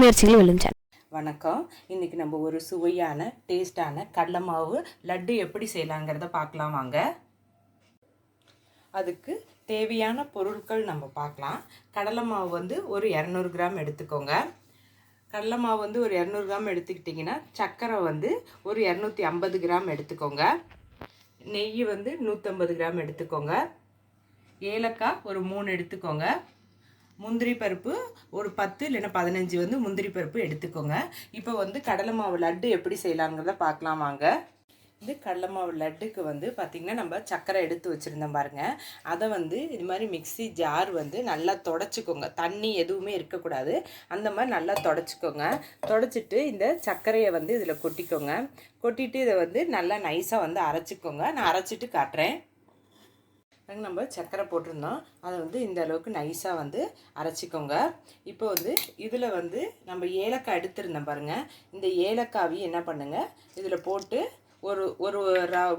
முயற்சிகளும் விழுந்தன வணக்கம். இன்றைக்கி நம்ம ஒரு சுவையான டேஸ்டான கடலை மாவு லட்டு எப்படி செய்யலாங்கிறத பார்க்கலாம் வாங்க. அதுக்கு தேவையான பொருட்கள் நம்ம பார்க்கலாம். கடலை மாவு வந்து ஒரு இரநூறு கிராம் எடுத்துக்கோங்க. கடலை மாவு வந்து ஒரு இரநூறு கிராம் எடுத்துக்கிட்டிங்கன்னா சர்க்கரை வந்து ஒரு இரநூத்தி ஐம்பது கிராம் எடுத்துக்கோங்க. நெய் வந்து நூற்றம்பது கிராம் எடுத்துக்கோங்க. ஏலக்காய் ஒரு மூணு எடுத்துக்கோங்க. முந்திரி பருப்பு ஒரு பத்து இல்லைன்னா பதினஞ்சு வந்து முந்திரி பருப்பு எடுத்துக்கோங்க. இப்போ வந்து கடலை மாவு லட்டு எப்படி செய்யலாங்கிறத பார்க்கலாம் வாங்க. இது கடலை மாவு லட்டுக்கு வந்து பார்த்திங்கன்னா நம்ம சர்க்கரை எடுத்து வச்சுருந்தோம் பாருங்கள் அதை வந்து இது மாதிரி மிக்ஸி ஜார் வந்து நல்லா தொடச்சிக்கோங்க. தண்ணி எதுவுமே இருக்கக்கூடாது. அந்த மாதிரி நல்லா தொடச்சிக்கோங்க. தொடச்சிட்டு இந்த சர்க்கரையை வந்து இதில் கொட்டிக்கோங்க. கொட்டிட்டு இதை வந்து நல்லா நைஸாக வந்து அரைச்சிக்கோங்க. நான் அரைச்சிட்டு காட்டுறேன். பாருங்க, நம்ம சர்க்கரை போட்டிருந்தோம். அதை வந்து இந்த அளவுக்கு நைஸாக வந்து அரைச்சிக்கோங்க. இப்போ வந்து இதில் வந்து நம்ம ஏலக்காய் எடுத்திருந்தோம் பாருங்கள் இந்த ஏலக்காவையும் என்ன பண்ணுங்கள் இதில் போட்டு ஒரு ஒரு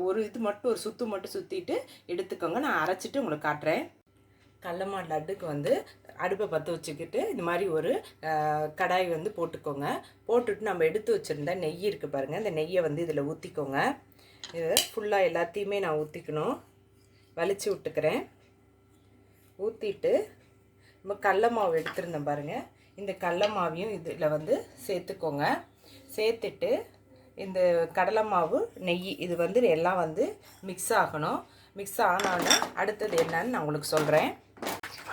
ஒரு இது மட்டும் ஒரு சுத்து மட்டும் சுற்றிட்டு எடுத்துக்கோங்க. நான் அரைச்சிட்டு உங்களுக்கு காட்டுறேன். கடலமா லட்டுக்கு வந்து அடுப்பை பற்ற வச்சுக்கிட்டு இந்த மாதிரி ஒரு கடாய் வந்து போட்டுக்கோங்க. போட்டுட்டு நம்ம எடுத்து வச்சுருந்த நெய் இருக்குது பாருங்கள் இந்த நெய்யை வந்து இதில் ஊற்றிக்கோங்க இதை ஃபுல்லாக எல்லாத்தையுமே நான் ஊற்றிக்கணும் வலிச்சு விட்டுக்கிறேன். ஊற்றிட்டு நம்ம கடல மாவு எடுத்திருந்தேன் பாருங்கள் இந்த கடல மாவையும் இதில் வந்து சேர்த்துக்கோங்க. சேர்த்துட்டு இந்த கடலை மாவு நெய் இது வந்து எல்லாம் வந்து மிக்ஸ் ஆகணும். மிக்ஸ் ஆனாலும் அடுத்தது என்னன்னு நான் உங்களுக்கு சொல்கிறேன்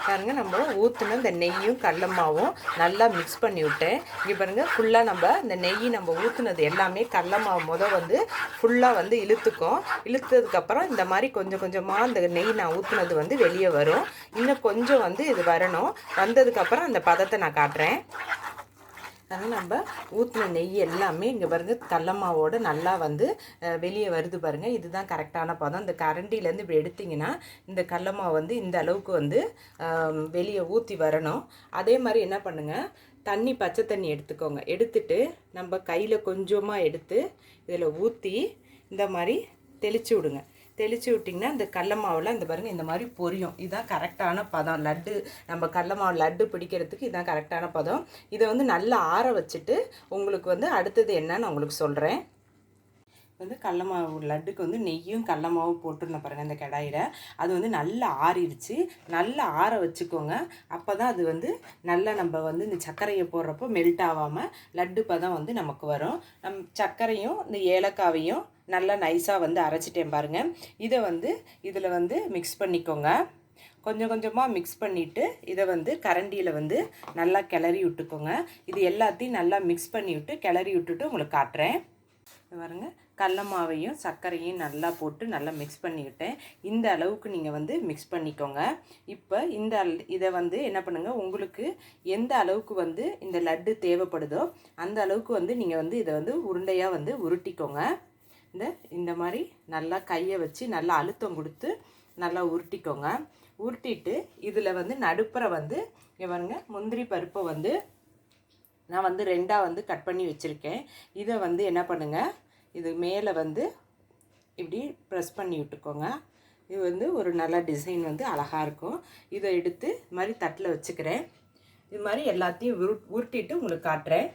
பாருங்க நம்ம ஊற்றின இந்த நெய்யும் கடல மாவும் நல்லா மிக்ஸ் பண்ணி விட்டேன். இங்கே பாருங்கள் ஃபுல்லாக நம்ம இந்த நெய் நம்ம ஊற்றுனது எல்லாமே கடல மாவு முத வந்து ஃபுல்லாக வந்து இழுத்துக்கும். இழுத்ததுக்கப்புறம் இந்த மாதிரி கொஞ்சம் கொஞ்சமாக அந்த நெய் நான் ஊற்றுனது வந்து வெளியே வரும். இன்னும் கொஞ்சம் வந்து இது வரணும். வந்ததுக்கப்புறம் அந்த பதத்தை நான் காட்டுறேன். அதனால் நம்ம ஊற்றின நெய் எல்லாமே இங்கே பாருங்கள் கடல நல்லா வந்து வெளியே வருது பாருங்கள் இதுதான் கரெக்டான பதம். இந்த கரண்டிலேருந்து இப்படி எடுத்திங்கன்னா இந்த கடலமாவு வந்து இந்த அளவுக்கு வந்து வெளியே ஊற்றி வரணும். அதே மாதிரி என்ன பண்ணுங்கள் தண்ணி பச்சை தண்ணி எடுத்துக்கோங்க. எடுத்துட்டு நம்ம கையில் கொஞ்சமாக எடுத்து இதில் ஊற்றி இந்த மாதிரி தெளித்து விடுங்க. தெளித்து விட்டிங்கன்னா இந்த கடல மாவில் இந்த பாருங்கள் இந்த மாதிரி பொரியும். இதுதான் கரெக்டான பதம். லட்டு நம்ம கடல மாவு லட்டு பிடிக்கிறதுக்கு இதுதான் கரெக்டான பதம். இதை வந்து நல்லா ஆற வச்சுட்டு உங்களுக்கு வந்து அடுத்தது என்னன்னு உங்களுக்கு சொல்கிறேன் வந்து கடல மாவு லட்டுக்கு வந்து நெய்யும் கடல மாவும் போட்டிருந்தேன் பாருங்கள் இந்த கடாயில். அது வந்து நல்லா ஆறிடுச்சு. நல்லா ஆற வச்சுக்கோங்க. அப்போ தான் அது வந்து நல்லா நம்ம வந்து இந்த சர்க்கரையை போடுறப்போ மெல்ட் ஆகாமல் லட்டு பதம் வந்து நமக்கு வரும். நம் சர்க்கரையும் இந்த ஏலக்காவையும் நல்லா நைஸாக வந்து அரைச்சிட்டேன் பாருங்கள் இதை வந்து இதில் வந்து மிக்ஸ் பண்ணிக்கோங்க. கொஞ்சம் கொஞ்சமாக மிக்ஸ் பண்ணிவிட்டு இதை வந்து கரண்டியில் வந்து நல்லா கிளறி விட்டுக்கோங்க. இது எல்லாத்தையும் நல்லா மிக்ஸ் பண்ணி விட்டு கிளறி விட்டுட்டு உங்களுக்கு காட்டுறேன். பாருங்க கடல மாவையும் சர்க்கரையும் நல்லா போட்டு நல்லா மிக்ஸ் பண்ணிக்கிட்டேன் இந்த அளவுக்கு நீங்கள் வந்து மிக்ஸ் பண்ணிக்கோங்க. இப்போ இந்த இதை வந்து என்ன பண்ணுங்கள் உங்களுக்கு எந்த அளவுக்கு வந்து இந்த லட்டு தேவைப்படுதோ அந்த அளவுக்கு வந்து நீங்கள் வந்து இதை வந்து உருண்டையாக வந்து உருட்டிக்கோங்க. இந்த இந்த மாதிரி நல்லா கையை வச்சு நல்லா அழுத்தம் கொடுத்து நல்லா உருட்டிக்கோங்க. உருட்டிட்டு இதில் வந்து நடுப்புற வந்து இங்க முந்திரி பருப்பை வந்து நான் வந்து ரெண்டாக வந்து கட் பண்ணி வச்சுருக்கேன். இதை வந்து என்ன பண்ணுங்கள் இது மேலே வந்து இப்படி ப்ரெஸ் பண்ணி விட்டுக்கோங்க. இது வந்து ஒரு நல்ல டிசைன் வந்து அழகாக இருக்கும். இதை எடுத்து இது மாதிரி தட்டில் வச்சுக்கிறேன். இது மாதிரி எல்லாத்தையும் உரு உருட்டிட்டு உங்களுக்கு காட்டுறேன்.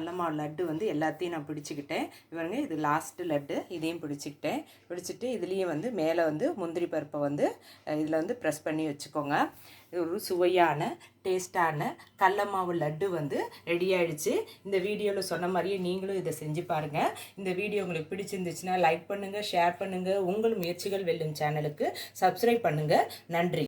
கடல மாவு லட்டு வந்து எல்லாத்தையும் நான் பிடிச்சிக்கிட்டேன். இவருங்க இது லாஸ்ட்டு லட்டு. இதையும் பிடிச்சிக்கிட்டேன். பிடிச்சிட்டு இதுலேயும் வந்து மேலே வந்து முந்திரி பருப்பை வந்து இதில் வந்து ப்ரெஸ் பண்ணி வச்சுக்கோங்க. இது ஒரு சுவையான டேஸ்டான கடல மாவு லட்டு வந்து ரெடி ஆகிடுச்சு இந்த வீடியோவில் சொன்ன மாதிரியே நீங்களும் இதை செஞ்சு பாருங்கள் இந்த வீடியோ உங்களுக்கு பிடிச்சிருந்துச்சுன்னா லைக் பண்ணுங்கள் ஷேர் பண்ணுங்கள் உங்கள் முயற்சிகள் வெல்லும் சேனலுக்கு சப்ஸ்கிரைப் பண்ணுங்கள் நன்றி.